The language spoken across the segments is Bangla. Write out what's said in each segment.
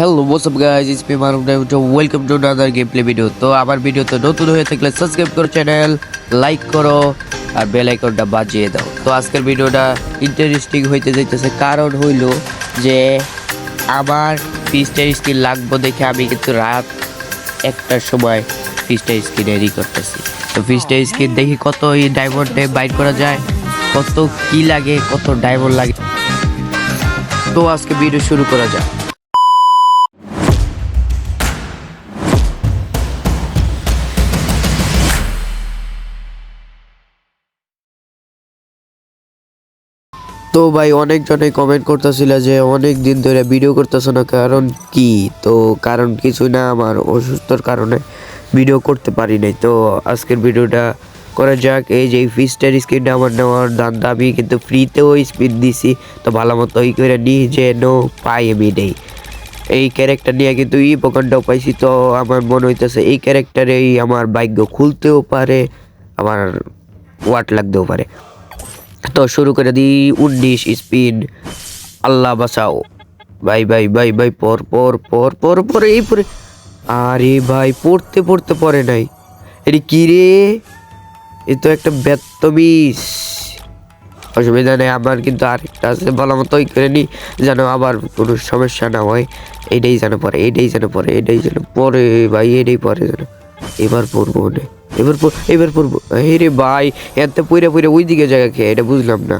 Hello WhatsApp guys it's me Maruf dive welcome to another gameplay video তো আমার ভিডিও তো নতুন হয়ে থাকলে সাবস্ক্রাইব করো চ্যানেল লাইক করো, আর বেল আইকনটা বাজিয়ে দাও। তো আজকের ভিডিওটা ইন্টারেস্টিং হইতে যাইতেছে। কারণ হইল যে আমার ফিস্টার স্কিন লাগবো দেখে আমি কিন্তু রাত একটার সময় ফিস্টার স্কিন রেডি করতেছি। তো ফিস্টার স্কিন দেখি কত এই ডায়মন্ডে বাইট করা যায়, কত কি লাগে, কত ডায়মন্ড লাগে। তো আজকে ভিডিও শুরু করা যাক। তো ভাই অনেকজনে কমেন্ট করতেছিল যে অনেক দিন ধরে ভিডিও করতেছো না, কারণ কি? তো কারণ কিছু না, আমার অসুস্থর কারণে ভিডিও করতে পারি নাই। তো আজকের ভিডিওটা করা যাক। এই যে ফিস্টার স্ক্রিনটা আমার নেওয়ার দাম, দামি, কিন্তু ফ্রিতেও স্পিন দিছি, তো ভালো মতো ওই করে নিই যে নো পাই আমি নেই। এই ক্যারেক্টার নিয়ে কিন্তু ই প্রকারটাও পাইছি, তো আমার মনে হইতেছে এই ক্যারেক্টারেই আমার ভাগ্য খুলতেও পারে, আমার ওয়াট লাগতেও পারে। তো শুরু করে দিই, উনিশ স্পিন আল্লাহ বাঁচাও। ভাই ভাই ভাই ভাই, পর পর পর পর পর, এই পরে আরে ভাই, পড়তে পড়তে পড়ে নাই। এটি কি রে? এ তো একটা বেত্তমিস অসুবিধা নেই, আমার কিন্তু আরেকটা আছে, ভালো মতো ওই করে নি, যেন আবার কোনো সমস্যা না হয়। এটাই যেন পরে, এটাই যেন পরে, এটাই যেন পরে, ভাই, এটাই পরে যেন। এবার পড়ব না। এবার এবার পড়ব এই রে ভাই, এত পইরা পইরা ওই দিকে জায়গা খেয়ে এটা বুঝলাম না।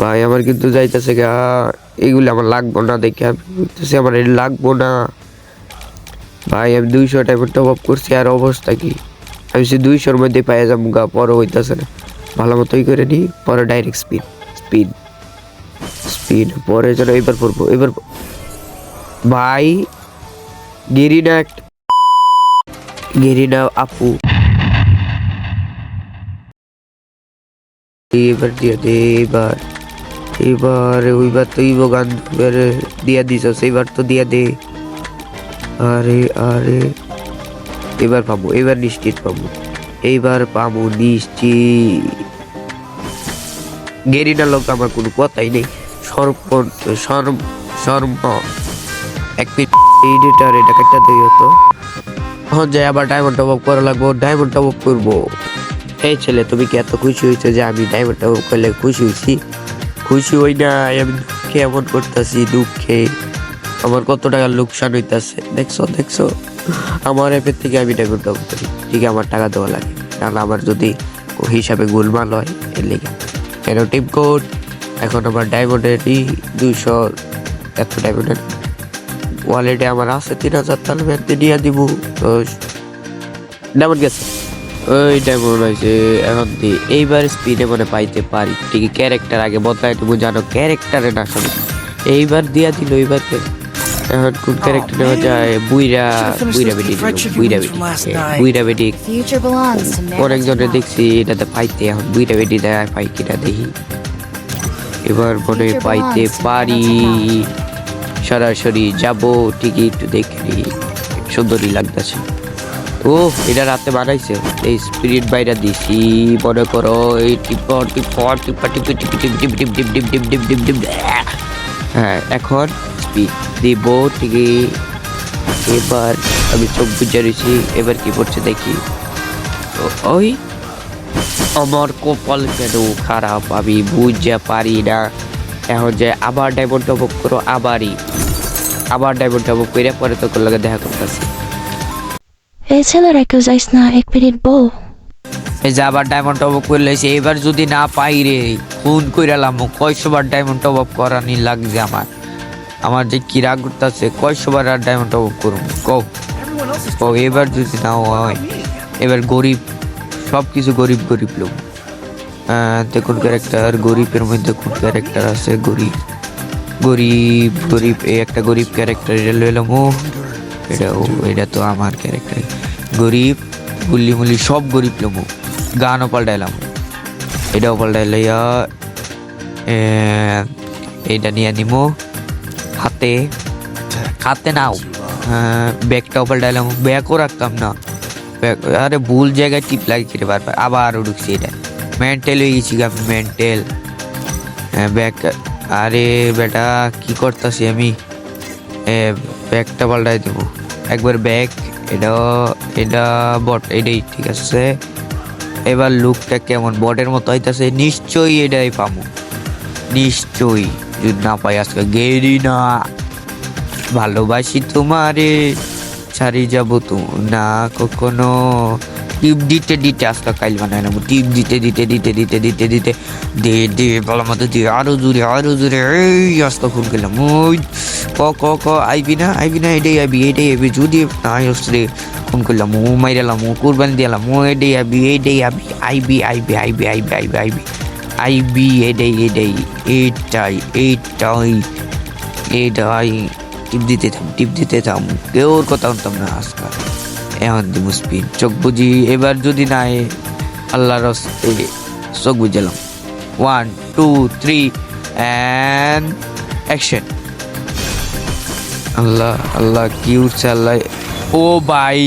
ভাই, আমার কিন্তু যাইতেছে গা, এগুলো আমার লাগবো না দেখে। আমি বলতেছি, আমার এটা লাগবো না। ভাই, আমি দুইশো টাইমের টপ আপ করছি, আর অবস্থা কি? আমি সে দুইশোর মধ্যে পাই যাব গা, পরে হইতেছে না। ভালো মতোই করে নিই পরে ডাইরেক্ট স্পিড স্পিড স্পিড পরে যেন এবার পড়ব এবার ভাই, গেরিনা গেরিনা আপু। এবার দিয়ে দে, এবার। এবার ওইবার তো ইবো গান এবার দিয়া দিছ সেইবার তো দিয়া দে। আরে আরে। এবার পাবো, এবার নিশ্চিত পাবো। এইবার পাবো নিশ্চিত। গেরিনার লোক আমার কোনো কথাই নেই। সর্ব সর্ব সর্ব এক মিনিটার এটা কাটটা দিই হতো। এখন যাই, আবার ডায়মন্ড টপ করা লাগবো ডায়মন্ড টপ করব। এই ছেলে, তুমি কি এত খুশি হয়েছো যে আমি টপ আপ করলে খুশি হয়েছি? খুশি হই না আমি দুঃখে এমন করতেছি, দুঃখে। আমার কত টাকার লোকসান হইতাছে। দেখছ দেখছ? আমার অ্যাপের থেকে আমি টপ আপ করি। ঠিক আমার টাকা দেওয়া লাগে। কারণ আমার যদি হিসাবে গোলমাল হয়, এর লেগে। কেন টিম কোড এখন আমার ডায়মন্ডের দুইশো এত ডায়মন্ডের ওয়ালেটে আমার আছে তিন হাজার, তাহলে ব্যাংকে দিয়ে দিব। তো ডায়মন্ড গেছে। ওই ডায়মন্ড হয়েছে এখন দি, এইবার স্পিডে মনে পাইতে পারি। ঠিকই ক্যারেক্টার আগে বদলায় তুমি জানো ক্যারেক্টারে না শোনো এইবার দিয়া দিল এইবারকে এখন কোন ক্যারেক্টার নেওয়া যায়? বুইরা বুইরা বেটি বুইরা বেটি। বুইরা বেটি. অনেকজনে দেখছি, এটাতে পাইতে, এখন বুইরা বেটি দেয়, পাই কিনা দেখি। এবার মনে পাইতে পারি। সরাসরি যাব টিকিট দেখে নিই। সুন্দরই লাগতেছে। ও এটা রাতে বানাইছে এই স্পিরিট বাইরা দিছি মনে করো এই টিপ টিপ টিপ টিপ টিপ টিপ টিপ টিপ টিপ টিপ টিপ টিপ টিপ হ্যাঁ এখন স্পিড দিব ঠিকই এবার আমি চোখ বুঝে রয়েছি এবার কি করছে দেখি ওই আমার কপাল কেন খারাপ আমি বুঝতে পারি না এখন যে আবার ডায়মন্ড টপ করো আবারই আবার ডায়মন্ড টপ করে পরে তোর লাগে দেখা করতেছি এই ছেলেরা যাইস না এক মিনিট বউ এই যে আবার ডায়মন্ড টপ আপ করে লাইছে এবার যদি না পাই রে খুন কইরালাম কয়শোবার ডায়মন্ড টপ আপ করানি লাগছে আমার। আমার যে কি রাগ করতেছে কয়শোবার আর ডায়মন্ড টপ আপ করুন কও। ও এবার যদি না হয় এবার গরিব সব কিছু গরিব গরিব লোক। আহ, দেখুন ক্যারেক্টার গরিবের মধ্যে কোন ক্যারেক্টার আছে গরিব? গরিব গরিব এই একটা গরিব ক্যারেক্টার এটা লইলাম ও এটা ও এটা তো আমার ক্যারেক্টার গরিব গুল্লি মুল্লি সব গরিব লমু গানও পাল্টাইলাম। এটাও পাল্টাই লইয়া এ, এইটা নিয়ে নিমো। হাতে হাতে নাও। হ্যাঁ, ব্যাগটাও পাল্টাইলাম। ব্যাগও রাখতাম না। আরে ভুল জায়গায় টিপ লাগিয়ে রে বারবার। আবার ঢুকছি এটা। মেন্টাল হয়ে গেছি আমি মেন্টাল ব্যাগ আরে বেটা কি করতেছি আমি? ব্যাগটা পাল্টাই দেবো। একবার ব্যাগ, এটা এটা বট এটাই, ঠিক আছে? এবার লুকটা কেমন? বটের মতো হইতাছে, নিশ্চয়ই এটাই পাবো নিশ্চয়ই, যদি না পাই আজকে গেরি না। ভালোবাসি তোমারে, ছাড়ি যাব তো, না কখনো। টিপ দিতে দিতে আজকে কাইল বানায় নেব টিপ দিতে দিতে দিতে দিতে দিতে দিতে দে দে ভালো মতো দিয়ে আরও জোরে আরও জোরে এই আজকে ফোন করলাম ওই ক ক ক আইবি না আইবি না এটাই আইবি এটাই আইবি যদি না আসলে ফোন করলাম ও মাইরালাম ও কুরবানি দিলাম ও এটাই আইবি এটাই IB IB IB IB IB IB IB IB এটাই এটাই এটাই এটাই এটাই টিপ দিতে থাম টিপ দিতে থাম কেউ ওর কথা শুনতাম না আজকাল এখন স্পিন চোখ বুঝি, এবার যদি নাই আল্লাহ রস্তে চোখ বুঝালাম। One two three and action আল্লাহ আল্লাহ, কি উঠছে আল্লাহ। ও ভাই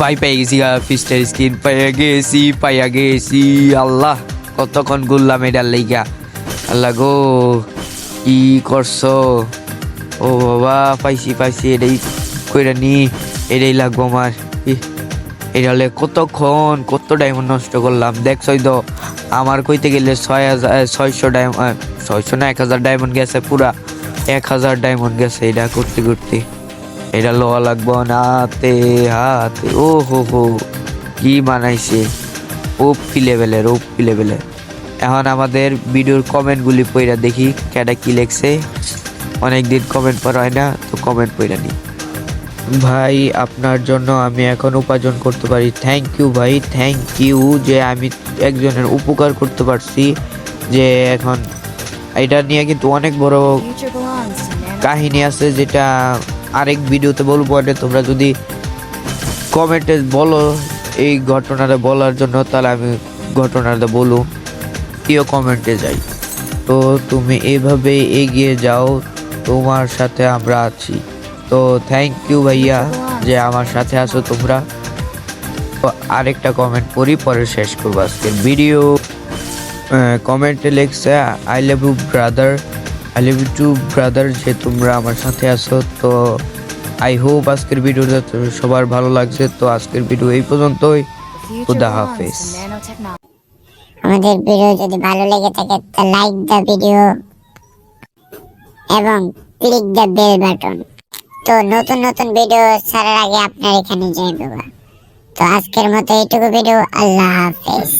ভাই পেয়ে গেছি ফিস্টার স্কিন পেয়ে গেছি পাইয়া গেছি। আল্লাহ, কতক্ষণ ঘুরলাম এটার লাইগা আল্লাহ গো, কি করছ? ও বাবা, পাইছি পাইছি, এটাই কইরা নি। এটাই লাগবো আমার। এটা হলে কতক্ষণ কত ডায়মন্ড নষ্ট করলাম। দেখছই তো আমার কইতে গেলে ছয় হাজার ছয়শো ডায়মন্ড ছয়শো না, এক হাজার ডায়মন্ড গেছে পুরা। এক হাজার ডায়মন্ড গেছে এটা করতে করতে। এটা লোয়া লাগবো না, হাতে ও হো হো, কি বানাইছে? ওপি লেভেলের ওপি লেভেলের। এখন আমাদের ভিডিওর কমেন্টগুলি পইরা দেখি, কেডা কি লেখছে। অনেকদিন কমেন্ট পড়া হয় না, তো কমেন্ট পইরা নি ভাই আপনার জন্য আমি এখন উপার্জন করতে পারি। থ্যাংক ইউ ভাই থ্যাংক ইউ যে আমি একজনের উপকার করতে পারছি যে এখন এটা নিয়ে কিন্তু অনেক বড়. কাহিনী আছে যেটা আরেক ভিডিওতে বলব। এটা তোমরা যদি কমেন্টে বলো এই ঘটনাটা বলার জন্য তাহলে আমি ঘটনাটা বলুন প্রিয় কমেন্টে যাই। তো তুমি এইভাবে এগিয়ে যাও তোমার সাথে আমরা আছি। তো থ্যাংক ইউ ভাইয়া যে আমার সাথে আছো তোমরা। আরেকটা কমেন্ট করি পরে শেষ করব আজকের ভিডিও কমেন্টে লিখছে I love you brother I love you too brother যে তোমরা আমার সাথে আছো। তো আই হোপ আজকের ভিডিওটা সবার ভালো লাগছে। তো আজকের ভিডিও এই পর্যন্তই। to nanotechnology. আমাদের ভিডিও যদি ভালো লেগে থাকে লাইক দ্য ভিডিও এবং ক্লিক দ্য বেল বাটন তো নতুন নতুন ভিডিও ছাড়ার আগে আপনার এখানে যাই বাবা। তো আজকের মতো এইটুকু ভিডিও আল্লাহ হাফেজ।